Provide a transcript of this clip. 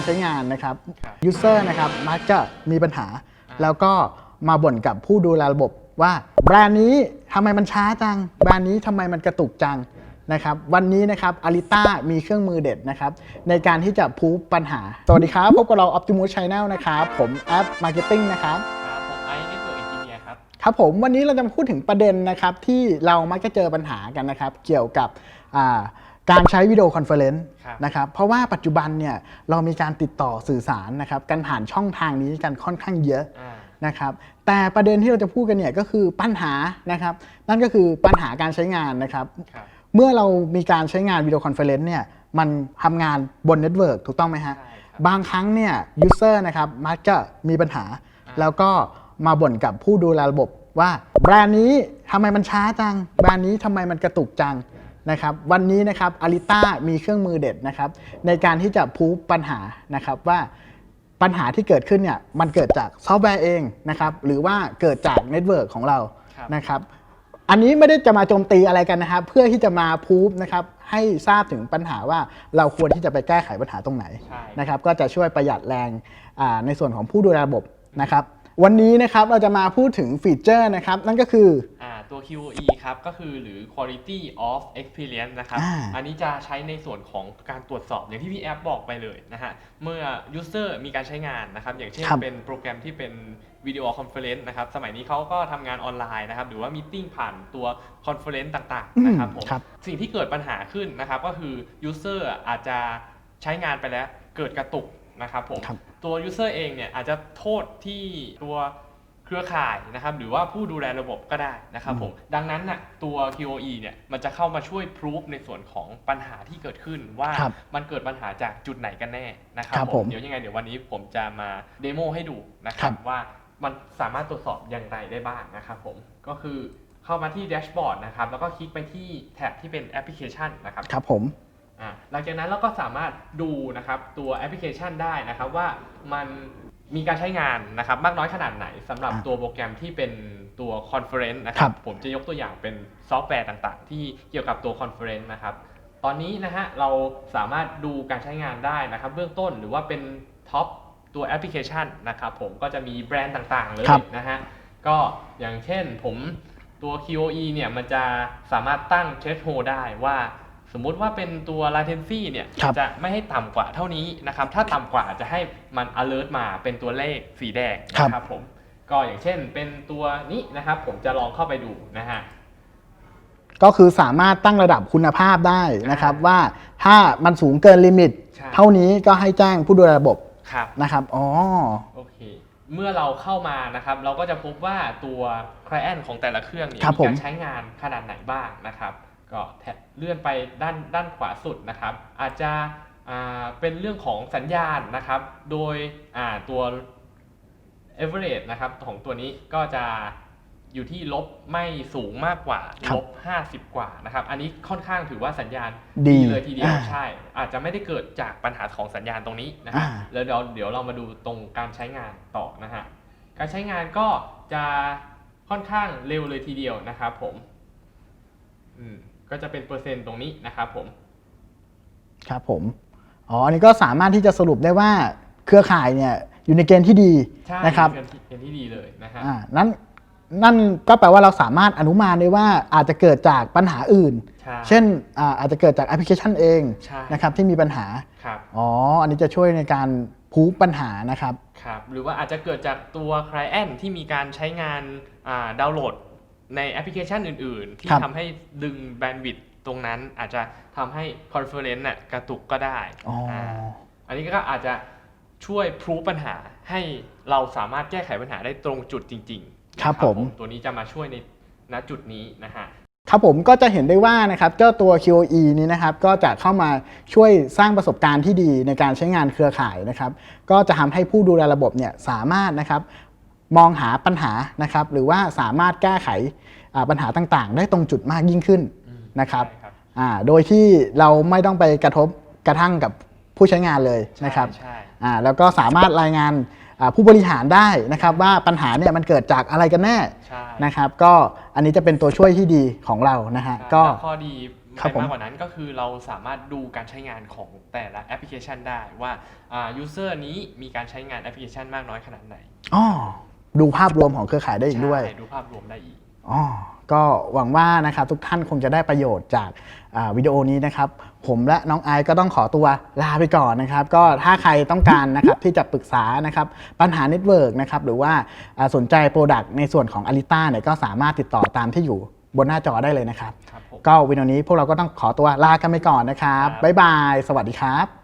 การใช้งานนะครับครับยูเซอร์นะครับมักจะมีปัญหา แล้วก็มาบ่นกับผู้ดูแลระบบว่าแบรนด์นี้ทำไมมันช้าจัง แบรนด์นี้ทำไมมันกระตุกจังนะครับ วันนี้นะครับอาริต้ามีเครื่องมือเด็ดนะครับ ในการที่จะพูปัญหา สวัสดีครับ พบกับเรา Optimus Channel นะครับ ผมแอป Marketing นะครับครับผมไอซ์เน็ตเวิร์กเอนจิเนียร์ครับ ครับผมวันนี้เราจะมาพูดถึงประเด็นนะครับที่เรามักจะเจอปัญหากันนะครับ เกี่ยวกับอ่า การใช้วิดีโอคอนเฟอเรนซ์ครับนะครับเพราะว่าปัจจุบันเนี่ยเรามีการติดต่อสื่อสารนะครับกันผ่านช่องทางนี้กันค่อนข้างเยอะอ่านะครับแต่ประเด็นที่เราจะพูดกันเนี่ยก็คือปัญหานะครับนั่นก็คือปัญหาการใช้งานนะครับครับเมื่อเรามีการใช้งานวิดีโอคอนเฟอเรนซ์เนี่ยมันทำงานบนเน็ตเวิร์กถูกต้องไหมฮะใช่ครับบางครั้งเนี่ยยูเซอร์นะครับมักจะมีปัญหา แล้วก็มาบ่นกับผู้ดูแลระบบว่าแบรนด์นี้ทำไมมันช้าจัง แบรนด์นี้ทำไมมันกระตุกจัง นะครับวันนี้นะครับอาริต้ามีเครื่องมือเด็ดนะครับในการที่จะพูปัญหานะครับว่าปัญหาที่เกิดขึ้นเนี่ยมันเกิดจากซอฟต์แวร์เองนะครับหรือว่าเกิดจากเน็ตเวิร์กของเราครับนะครับอันนี้ไม่ได้จะมาโจมตีอะไรกันนะครับ เพื่อที่จะมาพูฟนะครับให้ทราบถึงปัญหาว่าเราควรที่จะไปแก้ไขปัญหาตรงไหนใช่นะครับก็จะช่วยประหยัดแรงอ่าในส่วนของผู้ดูแลระบบนะครับวันนี้นะครับเราจะมาพูดถึงฟีเจอร์นะครับนั่นก็คืออ่า ตัว QoE ครับ ก็คือหรือ Quality of Experience นะครับ อ่าอันนี้จะใช้ในส่วนของการตรวจสอบอย่างที่พี่แอปบอกไปเลยนะฮะ เมื่อ User มีการใช้งานนะครับ อย่างเช่นครับ เป็นโปรแกรมที่เป็นวิดีโอคอนเฟอเรนซ์นะครับ สมัยนี้เขาก็ทำงานออนไลน์นะครับ หรือว่ามีติ้งผ่านตัวคอนเฟอเรนซ์ต่างอืมๆนะครับผม ครับ สิ่งที่เกิดปัญหาขึ้นนะครับ ก็คือ User อาจจะใช้งานไปแล้วเกิดกระตุกนะครับผม ครับตัว User เองเนี่ยอาจจะโทษที่ตัว เครือข่ายนะครับหรือว่าผู้ดูแลระบบก็ได้นะครับผมดังนั้นน่ะตัว QoE เนี่ยมันจะเข้ามาช่วยพรูฟในส่วนของปัญหาที่เกิดขึ้นว่าครับมันเกิดปัญหาจากจุดไหนกันแน่นะครับครับผผมมเดี๋ยวยังไงเดี๋ยววันนี้ผมจะมาเดโมให้ดูนะคครัรับ บว่ามันสามารถตรวจสอบอย่างไรได้บ้างนะครับผมก็คือเข้ามาที่แดชบอร์ดนะครับแล้วก็คลิกไปที่แท็บที่เป็นแอปพลิเคชันนะครับ ครับผม อะหลังจากนั้นเราก็สามารถดูนะครับตัวแอปพลิเคชันได้นะครับว่ามัน มีการใช้งานนะครับมากน้อยขนาดไหนสำหรับอะตัวโปรแกรมที่เป็นตัวคอนเฟอเรนซ์นะคครัรับบผมจะยกตัวอย่างเป็นซอฟต์แวร์ต่างๆ ที่เกี่ยวกับตัวคอนเฟอเรนซ์นะครับตอนนี้นะฮะเราสามารถดูการใช้งานได้นะครับเบื้องต้นหรือว่าเป็นท็อปตัวแอปพลิเคชันนะครับผมก็จะมีแบรนด์ต่างๆเลยครับนะฮะก็อย่างเช่นผมตัว QoE เนี่ยมันจะสามารถตั้ง threshold ได้ว่า สมมุติว่าเป็นตัว latency เนี่ยครับจะไม่ให้ต่ำกว่าเท่านี้นะครับ ถ้าต่ำกว่าจะให้มัน alert มาเป็นตัวเลขสีแดงนะครับผม ก็อย่างเช่นเป็นตัวนี้นะครับ ผมจะลองเข้าไปดูนะฮะก็คือสามารถตั้งระดับคุณภาพได้นะครับอ่าว่าถ้ามันสูงเกินลิมิตใช่เท่านี้ก็ให้แจ้งผู้ดูแลระบบครับนะครับอ๋อโอเคเมื่อเราเข้ามานะครับ เราก็จะพบว่าตัว client ของแต่ละเครื่องเนี่ยครับมีผมการใช้งานขนาดไหนบ้างนะครับ ก็แท็บเลื่อนไปด้านด้านขวาสุดนะครับ อาจจะอ่าเป็นเรื่องของสัญญาณนะครับ โดยอ่าตัว average นะครับของตัวนี้ก็จะอยู่ที่ลบไม่สูงมากกว่าครับลบ50กว่านะครับ อันนี้ค่อนข้างถือว่าสัญญาณดีเลยทีเดียวอ่าใช่ อาจจะไม่ได้เกิดจากปัญหาของสัญญาณตรงนี้นะฮะอ่าแล้วเดี๋ยวเดี๋ยวเรามาดูตรงการใช้งานต่อนะฮะการใช้งานก็จะค่อนข้างเร็วเลยทีเดียวนะครับผม อืม ก็จะเป็นเปอร์เซ็นต์ตรงนี้นะครับผม ครับผม อ๋อ อันนี้ก็สามารถที่จะสรุปได้ว่าเครือข่ายเนี่ยอยู่ในเกณฑ์ที่ดีใช่นะครับ เป็นที่เป็นที่ดีเลยนะฮะ อ่า นั้น นั่นก็แปลว่าเราสามารถอนุมานได้ว่าอาจจะเกิดจากปัญหาอื่น ใช่เช่นอ่าอาจจะเกิดจากแอปพลิเคชันเองใช่ นะครับที่มีปัญหา ครับ อ๋อ อันนี้จะช่วยในการพูปัญหานะครับ ครับ หรือว่าอาจจะเกิดจากตัว client ที่มีการใช้งานอ่าดาวน์โหลด ในแอปพลิเคชันอื่น ๆ ที่ครับ ทำให้ดึงแบนด์วิดต์ตรงนั้นอาจจะทำให้คอนเฟอเรนซ์น่ะกระตุกก็ได้อ๋ออาอันนี้ก็อาจจะช่วยพรูปัญหาให้เราสามารถแก้ไขปัญหาได้ตรงจุดจริงๆนะครับผม ตัวนี้จะมาช่วยในณจุดนี้นะฮะ ครับผมก็จะเห็นได้ว่านะครับเจ้าตัว QoE นี้นะครับก็จะเข้ามาช่วยสร้างประสบการณ์ที่ดีในการใช้งานเครือข่ายนะครับก็จะทำให้ผู้ดูแลระบบเนี่ยสามารถนะครับ มองหาปัญหานะครับ หรือว่าสามารถแก้ไขอ่าปัญหาต่างๆ ได้ตรงจุดมากยิ่งขึ้นอืมนะครับใช่ครับอ่าโดยที่เราไม่ต้องไปกระทบกระทั่งกับผู้ใช้งานเลยนะครับใช่อ่าแล้วก็สามารถรายงานอ่าผู้บริหารได้นะครับ ว่าปัญหาเนี่ยมันเกิดจากอะไรกันแน่ใช่นะครับ ก็อันนี้จะเป็นตัวช่วยที่ดีของเรานะฮะใช่ก็แล้วข้อดีครับไปผมมากกว่านั้นก็คือเราสามารถดูการใช้งานของแต่ละแอปพลิเคชันได้ว่าอ่า user นี้มีการใช้งานแอปพลิเคชันมากน้อยขนาดไหนอ๋อ ดูภาพรวมของเครือข่ายได้อีกด้วย ใช่ดูภาพรวมได้อีก อ๋อ ก็หวังว่านะครับทุกท่านคงจะได้ประโยชน์จากอ่าวิดีโอนี้นะครับ ผมและน้องไอซ์ก็ต้องขอตัวลาไปก่อนนะครับ ก็ถ้าใครต้องการนะครับที่จะปรึกษานะครับปัญหาเน็ตเวิร์กนะครับหรือว่าอ่าสนใจโปรดักต์ในส่วนของอลิต้าเนี่ยก็สามารถติดต่อตามที่อยู่บนหน้าจอได้เลยนะครับ ครับผม ก็วิดีโอนี้พวกเราก็ต้องขอตัวลากันไปก่อนนะครับครับบ๊ายบาย สวัสดีครับ